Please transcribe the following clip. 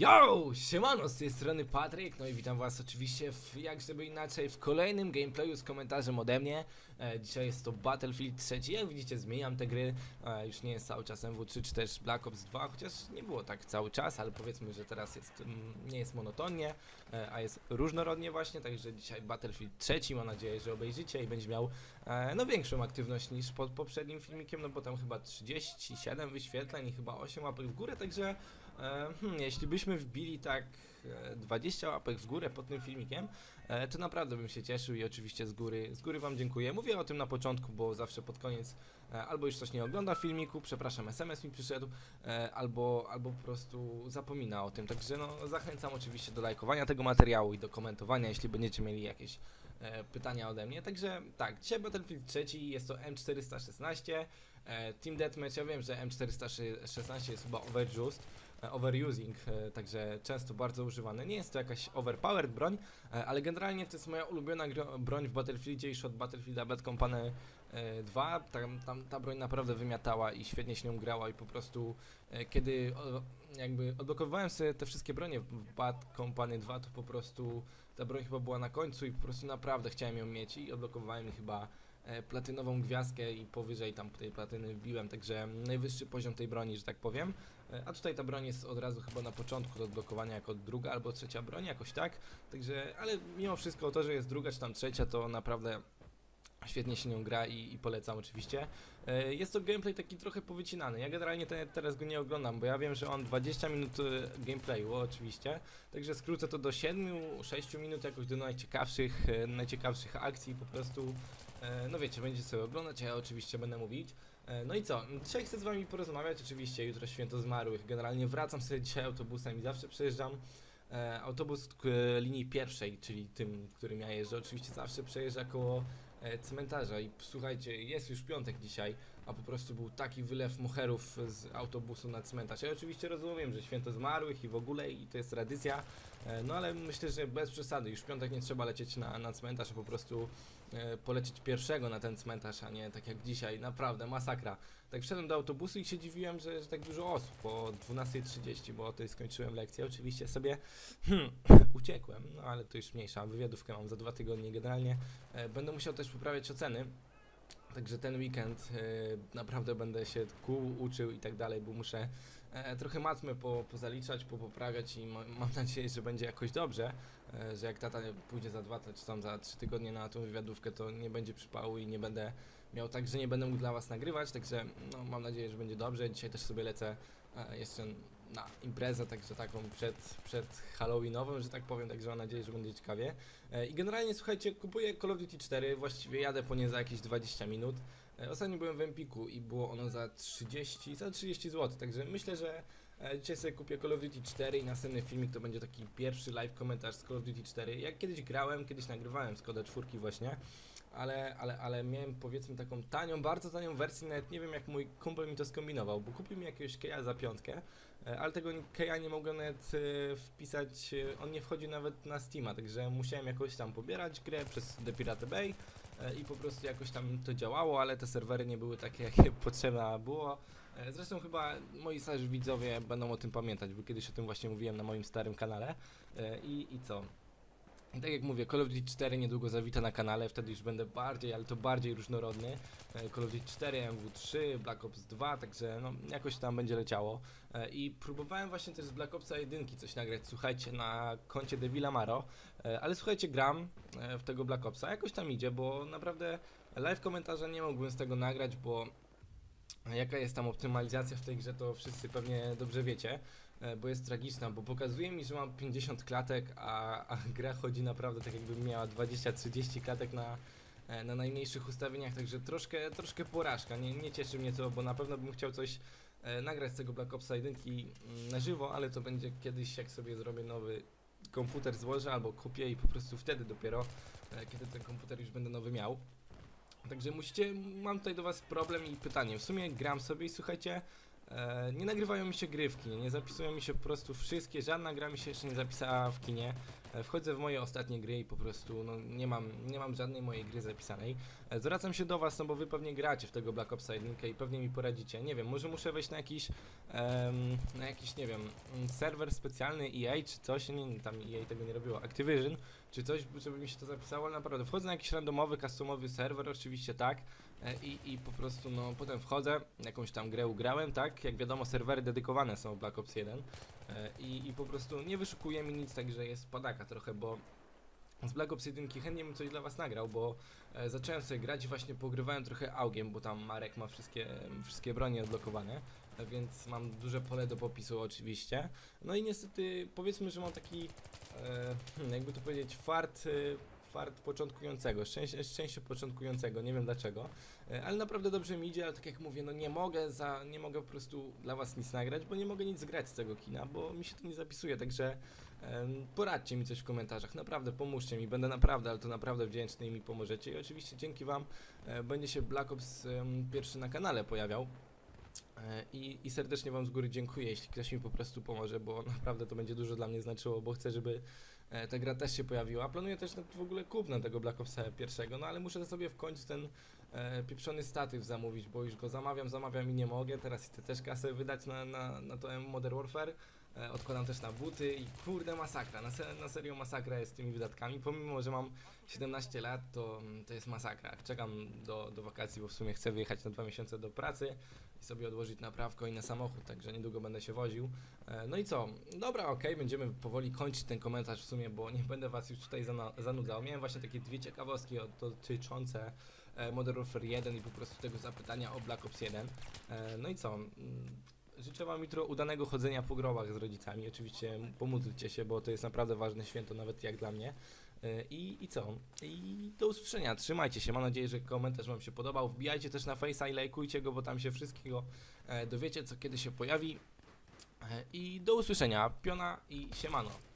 Yo! Siemano, z tej strony Patryk, no i witam was oczywiście w, jak żeby inaczej, w kolejnym gameplayu z komentarzem ode mnie. E, dzisiaj jest to Battlefield 3, jak widzicie zmieniam te gry, e, już nie jest cały czas MW3 czy też Black Ops 2, chociaż nie było tak cały czas, ale powiedzmy, że teraz jest, mm, nie jest monotonnie, e, a jest różnorodnie właśnie, także dzisiaj Battlefield 3, mam nadzieję, że obejrzycie i będzie miał e, no większą aktywność niż pod poprzednim filmikiem, no bo tam chyba 37 wyświetleń i chyba 8 łapek w górę, także hmm, jeśli byśmy wbili tak e, 20 łapek w górę pod tym filmikiem, e, to naprawdę bym się cieszył i oczywiście z góry, z góry Wam dziękuję. Mówię o tym na początku, bo zawsze pod koniec e, albo już ktoś nie ogląda filmiku, przepraszam, SMS mi przyszedł, e, albo, albo po prostu zapomina o tym. Także no, zachęcam oczywiście do lajkowania tego materiału i do komentowania, jeśli będziecie mieli jakieś e, pytania ode mnie. Także tak, dzisiaj Battlefield 3 jest to M416. E, Team Deathmatch, ja wiem, że M416 jest chyba overused, e, overusing, e, także często bardzo używany. Nie jest to jakaś overpowered broń, e, ale generalnie to jest moja ulubiona broń w Battlefieldzie i od Battlefielda Bad Company e, 2. Tam, tam ta broń naprawdę wymiatała i świetnie się nią grała i po prostu e, kiedy jakby odblokowywałem sobie te wszystkie bronie w Bad Company 2, to po prostu ta broń chyba była na końcu i po prostu naprawdę chciałem ją mieć i odblokowałem chyba e, platynową gwiazdkę i powyżej tam tej platyny wbiłem, także najwyższy poziom tej broni, że tak powiem. E, A tutaj ta broń jest od razu chyba na początku do odblokowania jako druga albo trzecia broń, jakoś tak. Także, ale mimo wszystko to, że jest druga czy tam trzecia, to naprawdę świetnie się nią gra i, i polecam oczywiście. E, Jest to gameplay taki trochę powycinany. Ja generalnie te, teraz go nie oglądam, bo ja wiem, że on 20 minut e, gameplayu oczywiście. Także skrócę to do 7-6 minut jakoś do najciekawszych, najciekawszych akcji po prostu. No wiecie, będziecie sobie oglądać, a ja oczywiście będę mówić. E, No i co? Dzisiaj chcę z wami porozmawiać, oczywiście jutro święto zmarłych. Generalnie wracam sobie dzisiaj autobusem i zawsze przejeżdżam e, autobus linii pierwszej, czyli tym, którym ja jeżdżę. Oczywiście zawsze przejeżdża koło e, cmentarza i słuchajcie, jest już piątek dzisiaj, a po prostu był taki wylew moherów z autobusu na cmentarz. Ja oczywiście rozumiem, że święto zmarłych i w ogóle i to jest tradycja, e, no ale myślę, że bez przesady, już w piątek nie trzeba lecieć na, na cmentarz, a po prostu e, polecieć pierwszego na ten cmentarz, a nie tak jak dzisiaj, naprawdę masakra. Tak wszedłem do autobusu i się dziwiłem, że, że tak dużo osób po 12.30, bo o tej skończyłem lekcję. Oczywiście sobie hmm, uciekłem, no ale to już mniejsza. Wywiadówkę mam za dwa tygodnie generalnie. E, będę musiał też poprawiać oceny. Także ten weekend e, naprawdę będę się kół uczył i tak dalej, bo muszę e, trochę matmy po, pozaliczać, popoprawiać i ma, mam nadzieję, że będzie jakoś dobrze, e, że jak tata pójdzie za dwa czy tam za trzy tygodnie na tą wywiadówkę, to nie będzie przypału i nie będę miał tak, że nie będę mógł dla was nagrywać, także no, mam nadzieję, że będzie dobrze. Dzisiaj też sobie lecę jeszcze na imprezę, także taką przed, przed Halloweenową, że tak powiem, także mam nadzieję, że będzie ciekawie. E, I generalnie słuchajcie, kupuję Call of Duty 4, właściwie jadę po nie za jakieś 20 minut. E, Ostatnio byłem w Empiku i było ono za 30, za 30 zł, także myślę, że dzisiaj sobie kupię Call of Duty 4 i następny filmik to będzie taki pierwszy live komentarz z Call of Duty 4. Jak kiedyś grałem, kiedyś nagrywałem z Koda 4 właśnie, ale, ale, ale miałem powiedzmy taką tanią, bardzo tanią wersję, nawet nie wiem jak mój kumpel mi to skombinował, bo kupił mi jakiegoś keja za piątkę, e, ale tego keja nie mogłem nawet e, wpisać, e, on nie wchodzi nawet na Steama, także musiałem jakoś tam pobierać grę przez The Pirate Bay e, i po prostu jakoś tam to działało, ale te serwery nie były takie, jakie potrzeba było. E, Zresztą chyba moi starzy widzowie będą o tym pamiętać, bo kiedyś o tym właśnie mówiłem na moim starym kanale. E, I, i co? Tak jak mówię, Call of Duty 4 niedługo zawita na kanale, wtedy już będę bardziej, ale to bardziej różnorodny. E, Call of Duty 4, MW3, Black Ops 2, także no jakoś tam będzie leciało. E, I próbowałem właśnie też z Black Opsa 1 coś nagrać, słuchajcie, na koncie Devila Maro, E, ale słuchajcie, gram w tego Black Opsa, jakoś tam idzie, bo naprawdę live komentarza nie mógłbym z tego nagrać, bo jaka jest tam optymalizacja w tej grze, to wszyscy pewnie dobrze wiecie, e, bo jest tragiczna, bo pokazuje mi, że mam 50 klatek, a, a gra chodzi naprawdę tak jakby miała 20-30 klatek na, e, na najmniejszych ustawieniach, także troszkę, troszkę porażka, nie, nie cieszy mnie to, bo na pewno bym chciał coś e, nagrać z tego Black Opsa 1 mm, na żywo, ale to będzie kiedyś, jak sobie zrobię nowy komputer złożę albo kupię i po prostu wtedy dopiero, kiedy ten komputer już będę nowy miał. Także musicie, mam tutaj do was problem i pytanie. W sumie gram sobie i słuchajcie, E, nie nagrywają mi się gry w kinie, nie zapisują mi się po prostu wszystkie, żadna gra mi się jeszcze nie zapisała w kinie. E, wchodzę w moje ostatnie gry i po prostu no, nie, mam, nie mam żadnej mojej gry zapisanej. E, zwracam się do was, no bo wy pewnie gracie w tego Black Opsa 1 i pewnie mi poradzicie. Nie wiem, może muszę wejść na jakiś, na jakiś, nie wiem, serwer specjalny EA czy coś, nie, tam EA tego nie robiło, Activision, czy coś, żeby mi się to zapisało, ale naprawdę wchodzę na jakiś randomowy, customowy serwer, oczywiście tak, e, i, i po prostu, no, potem wchodzę, jakąś tam grę ugrałem, tak, jak wiadomo, serwery dedykowane są Black Ops 1 e, i, i po prostu nie wyszukuje mi nic, także jest padaka trochę, bo z Black Ops 1 chętnie bym coś dla was nagrał, bo e, zacząłem sobie grać i właśnie pogrywałem trochę augiem, bo tam Marek ma wszystkie, wszystkie broni odblokowane, e, więc mam duże pole do popisu oczywiście. No i niestety powiedzmy, że mam taki, e, hmm, jakby to powiedzieć, fart, e, fart początkującego, szczęście, szczęście początkującego, nie wiem dlaczego, e, ale naprawdę dobrze mi idzie, ale tak jak mówię, no nie mogę za, nie mogę po prostu dla was nic nagrać, bo nie mogę nic grać z tego kina, bo mi się to nie zapisuje, także Em, Poradźcie mi coś w komentarzach, naprawdę pomóżcie mi, będę naprawdę, ale to naprawdę wdzięczny i mi pomożecie. I oczywiście dzięki Wam e, będzie się Black Ops em, pierwszy na kanale pojawiał. I, I serdecznie Wam z góry dziękuję, jeśli ktoś mi po prostu pomoże, bo naprawdę to będzie dużo dla mnie znaczyło, bo chcę, żeby e, ta gra też się pojawiła. Planuję też w ogóle kupno tego Black Opsa pierwszego, no ale muszę sobie w końcu ten e, pieprzony statyw zamówić, bo już go zamawiam, zamawiam i nie mogę. Teraz chcę też kasę wydać na, na, na to Modern Warfare. E, odkładam też na buty i kurde masakra, na, se, na serio masakra jest z tymi wydatkami, pomimo, że mam 17 lat, to, mm, to jest masakra. Czekam do, do wakacji, bo w sumie chcę wyjechać na dwa miesiące do pracy i sobie odłożyć naprawkę i na samochód, także niedługo będę się woził. E, no i co? Dobra, okej, będziemy powoli kończyć ten komentarz w sumie, bo nie będę was już tutaj zanudzał. Miałem właśnie takie dwie ciekawostki dotyczące e, Modern Warfare 1 i po prostu tego zapytania o Black Ops 1. E, no i co? Życzę wam jutro udanego chodzenia po grobach z rodzicami. Oczywiście pomódlcie się, bo to jest naprawdę ważne święto, nawet jak dla mnie. E, I, I co? I do usłyszenia. Trzymajcie się. Mam nadzieję, że komentarz wam się podobał. Wbijajcie też na Face'a i lajkujcie go, bo tam się wszystkiego e, dowiecie, co kiedy się pojawi. E, I do usłyszenia. Piona i siemano.